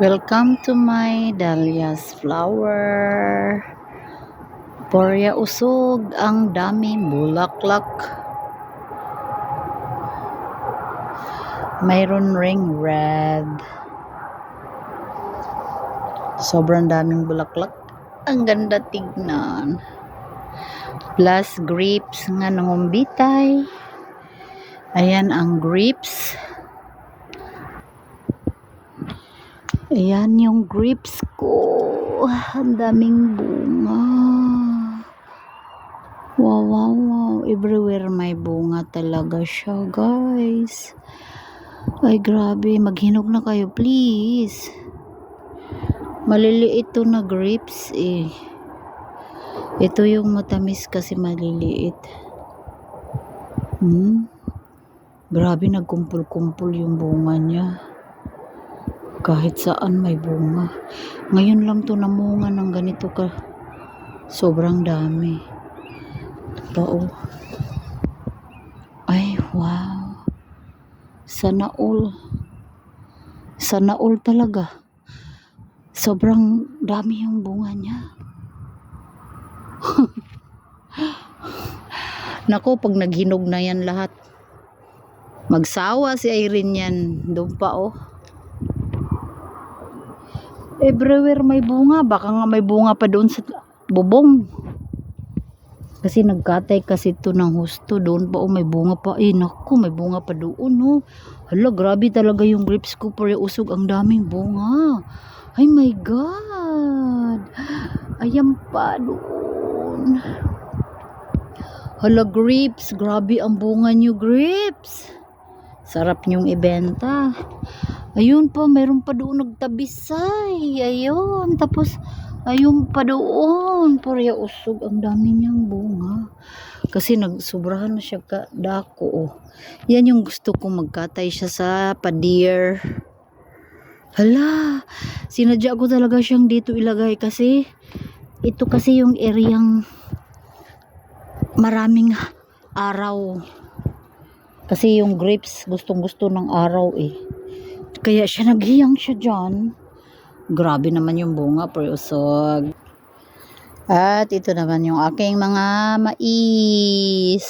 Welcome to my Dahlia's flower. Porya usog ang daming bulaklak. Mayroon ring red. Sobrang daming bulaklak. Ang ganda tignan. Plus grapes nga nangumbitay. Ayan ang grapes. Ayan yung grapes ko. Ang daming bunga. Wow, wow, wow. Everywhere may bunga talaga siya, guys. Ay, grabe. Maghinog na kayo, please. Maliliit to na grapes, eh. Ito yung matamis kasi maliliit. Hmm? Grabe, nagkumpul-kumpul yung bunga niya kahit saan may bunga. Ngayon lang to namunga ng ganito ka. Sobrang dami. Tao. Ay, wow. Sana all. Sana all talaga. Sobrang dami yung bunga niya. Nako, pag naghinog na yan lahat. Magsawa si Irene yan. Doon pa oh. Everywhere may bunga. Baka nga may bunga pa doon sa bubong. Kasi nagkatay kasi ito ng husto. Doon pa oh, may bunga pa. Eh, naku, may bunga pa doon oh. Hala, grabe talaga yung grapes ko. Pero usog ang daming bunga. Ay my God. Ayan pa doon. Hala, grapes. Grabe ang bunga nyo, grapes. Sarap nyong ibenta. Ayun pa, mayroon pa doon nagtabisay. Ayun, tapos ayun pa doon. Purya usog, ang dami niyang bunga. Kasi nagsobrahan na siya ka dako. Oh. Yan yung gusto kong magkatay siya sa padeer. Hala, sinadya ko talaga siyang dito ilagay kasi ito kasi yung areang maraming araw. Kasi yung grapes gustong gusto ng araw eh. Kaya siya naghiyang siya dyan. Grabe naman yung bunga, pero usog. At ito naman yung aking mga mais.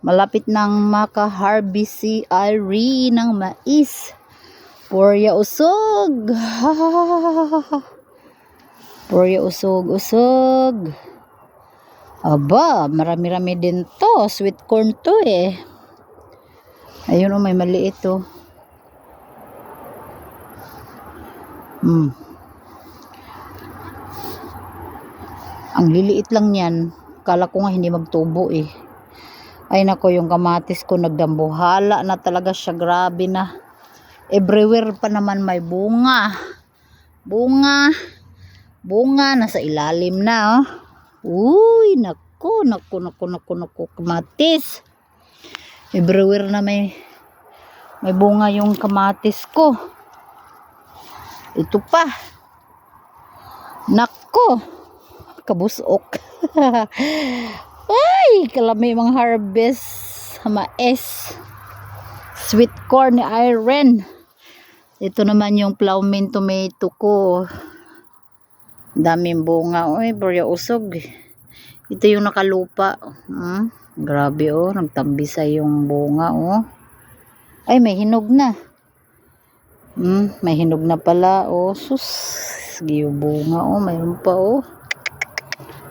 Malapit nang maka-harvest si Irene ng mais. Porya usog. Porya usog, usog. Aba, marami-rami din to. Sweet corn to eh. Ayun oh, may maliit to. Hmm. Ang liliit lang yan. Kala ko nga hindi magtubo eh. Ay nako, yung kamatis ko nagdambuhala na talaga siya. Grabe na. Everywhere pa naman may bunga. Bunga. Bunga. Nasa ilalim na oh. Uy, nako, nako, nako, nako, nako, kamatis. Everywhere na may may bunga yung kamatis ko. Ito pa. Nako. Kabusok. Ay, kalami mga harvest. Mais. Sweet corn ni Iron. Ito naman yung plowmin tomato ko. Daming bunga. Uy, burya usog. Ito yung nakalupa. Hmm? Grabe oh, nagtambisa yung bunga oh. Ay, may hinog na. Hmm, may hinog na pala. Oh, sus. Sige bunga. Oh, mayroon pa. Oh.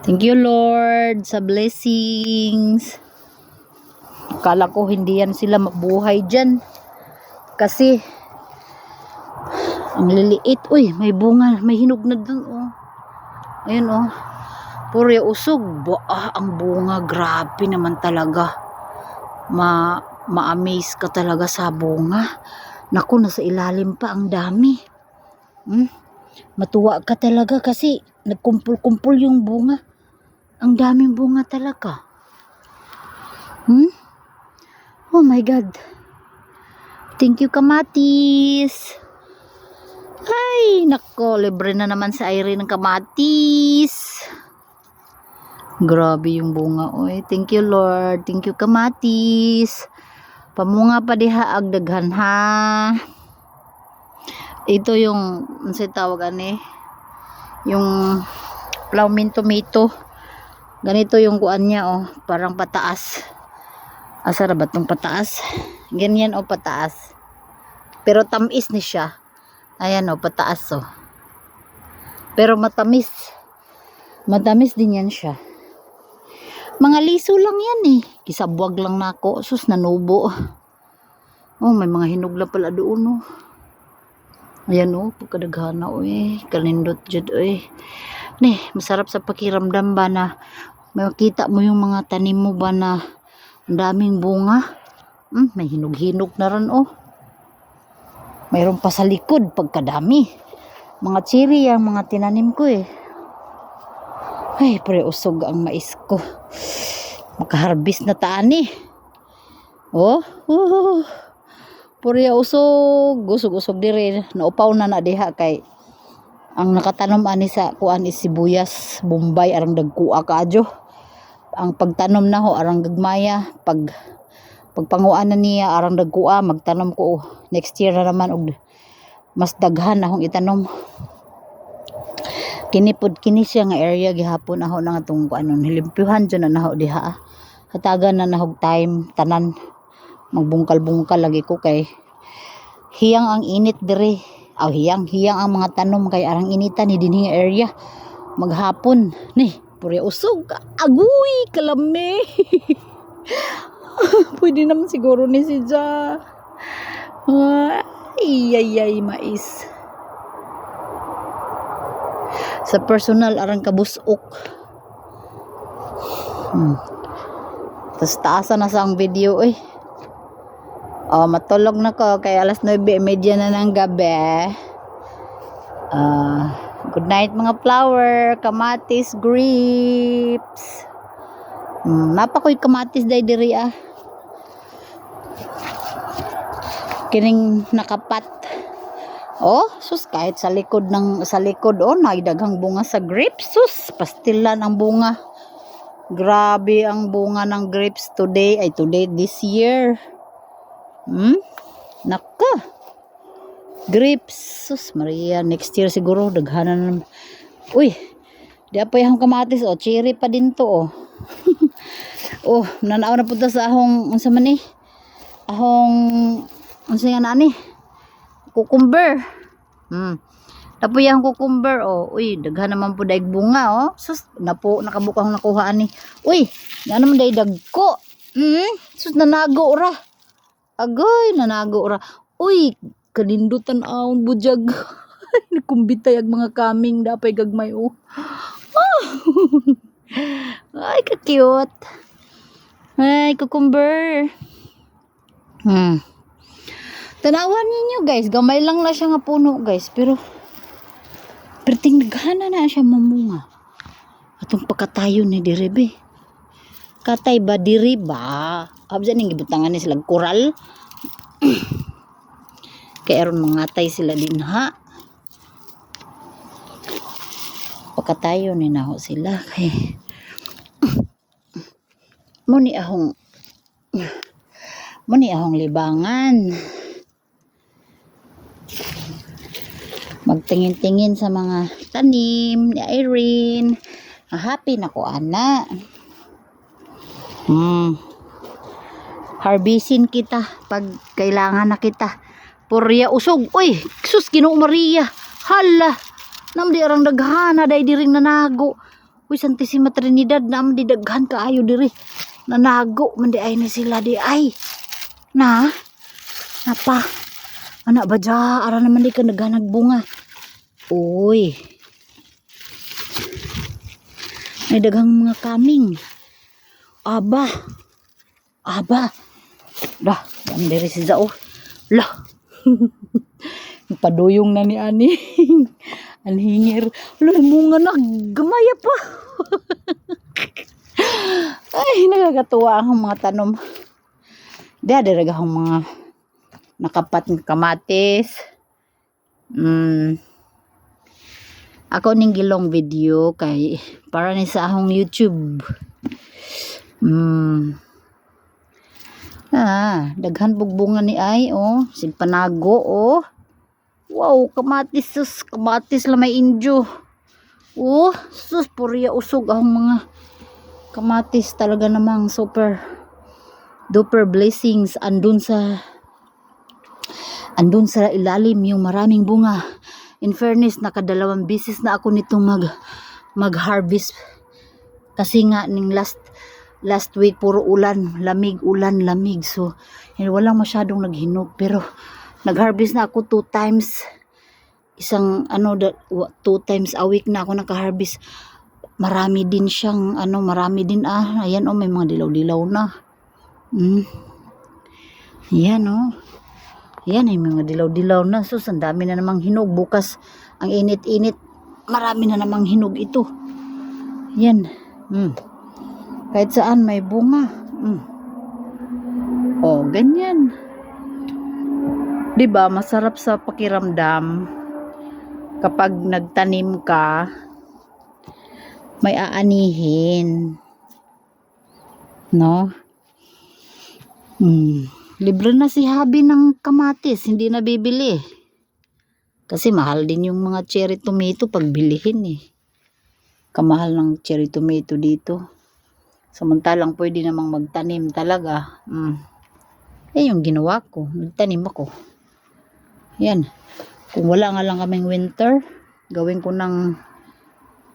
Thank you, Lord, sa blessings. Akala ko hindi yan sila mabuhay dyan. Kasi, ang liliit. Uy, may bunga. May hinog na dun. Oh. Ayun, oh. Puro usog. Ba, ah, ang bunga. Grabe naman talaga. Ma ma-amaze ka talaga sa bunga. Naku, nasa ilalim pa ang dami. Hmm? Matuwa ka talaga kasi nagkumpul-kumpul yung bunga. Ang daming bunga talaga. Hmm? Oh my God. Thank you, kamatis. Ay, nako, libre na naman sa Irene ng kamatis. Grabe yung bunga. Oy, thank you, Lord. Thank you, kamatis. Pamunga pa diha agdaghan ha. ito yung ano tawag ani? Yung plaumin tomato. Ganito yung kuan niya oh parang pataas. Asa ra ba tong pataas? Ganyan oh pataas. Pero tamis ni siya. Ayan oh pataas oh. Pero matamis. Matamis din yan siya mga liso lang yan eh kisabwag lang nako sus nanubo oh may mga hinog lang pala doon oh Ayan oh, pagkadaghana o eh. Kalindot jud o eh. Ne, masarap sa pakiramdam ba na makita mo yung mga tanim mo ba na ang daming bunga. Hmm, may hinog-hinog na rin oh. Mayroon pa sa likod pagkadami. Mga cherry ang mga tinanim ko eh. Ay, pre usog ang mais ko. Makaharbis na taan eh. Oh, oh. Purya usog, usog-usog diri. Naupaw na na diha kay ang nakatanom ani sa kuan is sibuyas, bombay arang dagkua kaadyo. Ang pagtanom na ho arang gagmaya pag pagpanguan na niya arang dagkua magtanom ko next year na naman og mas daghan na hong itanom. Kinipod kini siya nga area gihapon aho na nga tong kuan hilimpyuhan dyan na naho diha. Hatagan na nahog time tanan magbungkal-bungkal lagi ko kay hiyang ang init dire. Aw hiyang hiyang ang mga tanom kay arang initan ni dinhi area. Maghapon ni puri usog aguy kalami pwede naman siguro ni si Ja. Ay ay ay mais sa personal arang kabusok hmm. tas taasan na sa ang video eh Oh, matulog na ko kay alas 9:30 na ng gabi. Ah, good night mga flower, kamatis, grapes. Hmm, napakoy kamatis day diri ah. Kining nakapat. Oh, sus kahit sa likod ng sa likod oh, naidaghang bunga sa grapes. Sus, pastilan ang bunga. Grabe ang bunga ng grapes today ay today this year. Hmm? Naka. Grapes. Sus, Maria. Next year siguro, daghanan. Uy, di apa yung kamatis. Oh, cherry pa din to. Oh, oh nanaaw na punta sa ahong, unsa man eh. Ahong, unsa yan ani? Cucumber. Hmm. Tapo yung cucumber, oh. Uy, daghan naman po daig bunga, oh. Sus, napo, nakabukang nakuha ni. Uy, nga naman daig dagko. Hmm, sus, nanago ra. Agoy, nanago ra. Uy, kanindutan aon bujag. Nakumbitay ang mga kaming dapay gagmay oh. Ah! Ay, ka-cute. Ay, cucumber. Hmm. Tanawan ninyo guys, gamay lang na siya nga puno guys, pero perting naghana na siya mamunga. Atong pagkatayo ni Direbe. Katay ba diri ba? Absa ning gibutangan ni sila koral. Kay mangatay sila din ha. Pagkatayo ni naho sila kay Muni ahong Muni ahong libangan. Magtingin-tingin sa mga tanim ni Irene. Ah, Happy na ko ana. Hmm. Harbisin kita pag kailangan na kita. Purya usog. Uy, sus Ginoo Maria. Hala. Nam di arang daghana day diring nanago. Uy, Santissima Trinidad nam di daghan kaayo diri. Nanago man di ay ni sila di ay. Na. Napa. Anak ba dya? Ara naman di ka naghanag bunga. Uy. May daghang mga kaming. Aba. Aba. Dah, yan diri si Zao. Lah. Paduyong na ni Ani. Anhingir. Wala, munga na. Gamaya pa. Ay, nagagatuwa ang mga tanom. Di, diraga ang mga nakapat ng kamatis. Mm. Ako ning gilong video kay para ni sa akong YouTube. Mm. Ah, daghan bugbunga ni ay oh, sig panago oh. Wow, kamatis sus, kamatis la may injo. Oh, sus, puriya usog ang mga kamatis talaga namang super duper blessings andun sa andun sa ilalim yung maraming bunga. In fairness, nakadalawang bisis na ako nitong mag mag-harvest. Kasi nga ning last last week puro ulan, lamig, ulan, lamig. So, eh, walang masyadong naghinog. Pero nag-harvest na ako two times. Isang ano two times a week na ako naka-harvest. Marami din siyang ano marami din ah ayan oh may mga dilaw-dilaw na. Mm. yan oh yan ay mga dilaw-dilaw na. So ang dami na namang hinog. Bukas ang init-init. Marami na namang hinog ito. Yan mm. kahit saan may bunga mm. oh ganyan. 'di ba masarap sa pakiramdam. Kapag nagtanim ka may aanihin. No? Hmm. Libre na si Habi ng kamatis hindi na bibili kasi mahal din yung mga cherry tomato pag bilihin eh. Kamahal ng cherry tomato dito. Samantalang pwede namang magtanim talaga. Hmm. eh yung ginawa ko nagtanim ako. Yan. Kung wala nga lang kaming winter, gawin ko ng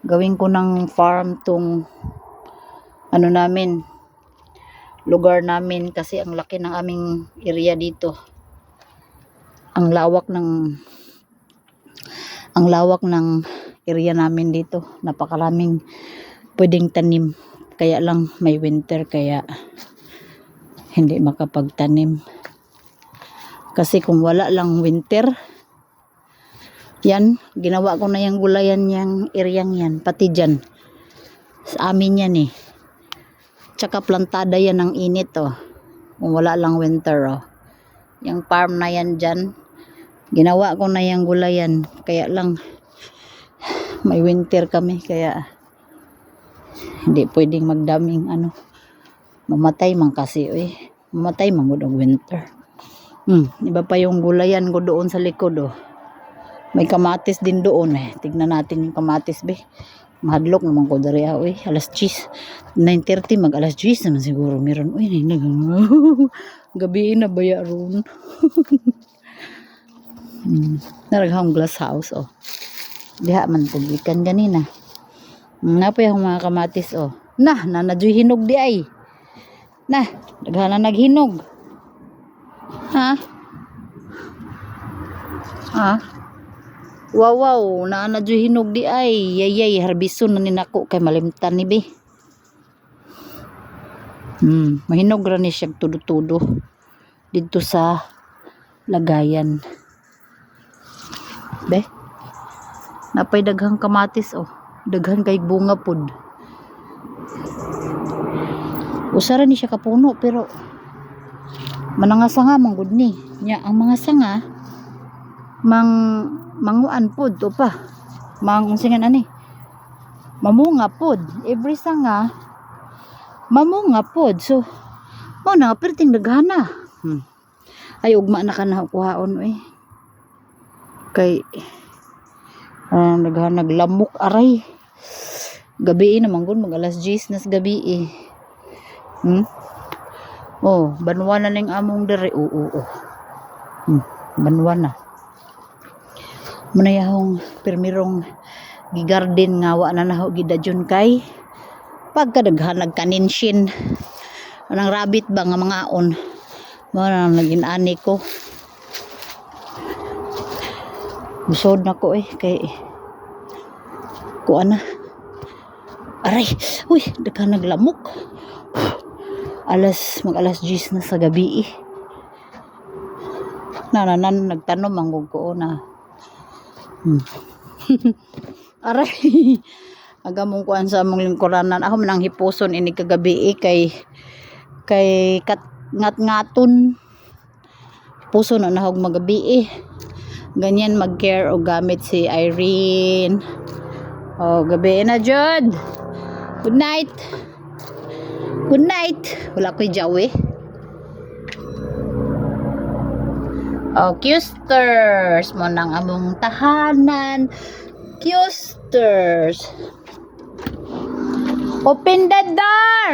gawin ko ng farm tong ano namin lugar namin kasi ang laki ng aming area dito. Ang lawak ng ang lawak ng area namin dito. Napakaraming pwedeng tanim. Kaya lang may winter kaya hindi makapagtanim. Kasi kung wala lang winter, yan, ginawa ko na yung gulayan yung iryang yan, pati dyan. Sa amin yan eh. Tsaka plantada yan ng init oh. Kung wala lang winter oh. Yung farm na yan dyan, ginawa ko na yung gulayan. Kaya lang, may winter kami, kaya hindi pwedeng magdaming ano. Mamatay man kasi eh. Mamatay man gud winter. Hmm, iba pa yung gulayan ko doon sa likod oh. May kamatis din doon eh. Tignan natin yung kamatis be. Mahadlok naman ko dari ah, uy. Alas 10. 9.30 mag alas 10 naman siguro meron. Uy, nag gabi na baya ron. hmm. Naraghang glass house oh. Diha man publikan ganina. Hmm, Napa yung mga kamatis oh. Nah, nanadyoy hinog di ay. Nah, daghana naghinog. Ha? Ha? Wow, wow. Naana dyo hinog di ay. Yayay, harbison na ninako kay malimtan ni be. Hmm, mahinog ra ni siya tudo-tudo. Dito sa lagayan. Be. Napay daghang kamatis oh. Daghan kay bunga pod. Usara ni siya kapuno pero mananga sanga manggod ni. Nya ang mga sanga mang manguan pod to pa mang singan ani? Mamunga pod every sanga mamunga pod so mo na perting daghana. Hmm. ay ugma na kana kuhaon eh kay ah daghana naglamok aray. Gabi naman gud mag alas 10 nas gabi eh. Hmm? oh banwa na ning among dere. Oo oo. Hmm. banwa na manayahong permirong gigarden nga wa na naho gidadyon kay pagkadaghan nagkaninshin anang rabbit ba nga mga aon? Mo na naging ani ko. Busod na ko eh kay kuan na. Aray! Uy daghan naglamok alas mag alas 10 na sa gabi eh. Nananan nagtanom ang ko na Hmm. Aray. Aga mong kuan sa among lingkuranan. Ako man ang hipuson ini kagabi eh, kay kay kat ngat-ngaton. Puso na nahog magabi eh. Ganyan mag-care o gamit si Irene. Oh, gabi na jud. Good night. Good night. Wala ko'y jawi. Oh, Custers mo nang among tahanan. Custers. Open the door!